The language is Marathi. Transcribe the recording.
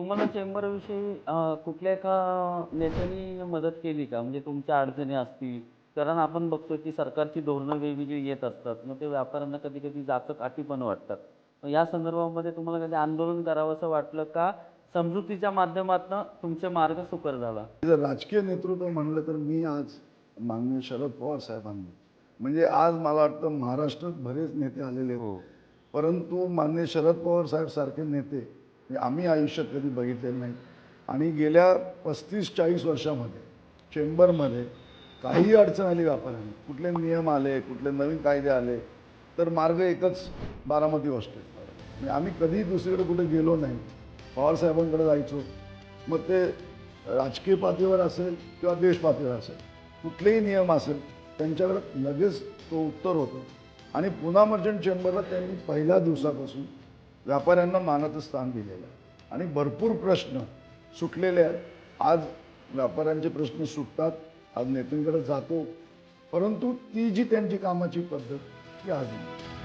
तुम्हाला चेंबरविषयी कुठल्या एका नेत्याने मदत केली का? म्हणजे तुमच्या अडचणी असतील. कारण आपण बघतो की सरकारची धोरणं वेगवेगळी येत असतात. मग ते व्यापाऱ्यांना कधी कधी जाचक अटी पण वाटतात. मग या संदर्भामध्ये तुम्हाला कधी आंदोलन करावं असं वाटलं का? समजुतीच्या माध्यमातून तुमचे मार्ग सुकर झाला. जर राजकीय नेतृत्व म्हणलं तर मी आज माननीय शरद पवार साहेबांनी म्हणजे आज मला वाटतं महाराष्ट्रात बरेच नेते आलेले आहेत. परंतु माननीय शरद पवार साहेब सारखे नेते हे आम्ही आयुष्यात कधी बघितलेलं नाही. आणि गेल्या पस्तीस चाळीस वर्षामध्ये चेंबरमध्ये काही अडचण आली व्यापाऱ्यांना कुठले नियम आले कुठले नवीन कायदे आले तर मार्ग एकच बारामती हॉस्टेल म्हणजे आम्ही कधी दुसरीकडे कुठे गेलो नाही. पवारसाहेबांकडे जायचो. मग ते राजकीय पातळीवर असेल किंवा देश पातळीवर असेल कुठलेही नियम असेल त्यांच्याकडे लगेच तो उत्तर होतो. आणि पुन्हा मर्चंट चेंबरला त्यांनी पहिल्या दिवसापासून व्यापाऱ्यांना मानाचं स्थान दिलेलं आहे. आणि भरपूर प्रश्न सुटलेले आहेत. आज व्यापाऱ्यांचे प्रश्न सुटतात आज नेत्यांकडे जातो. परंतु ती जी त्यांची कामाची पद्धत ती आज नाही.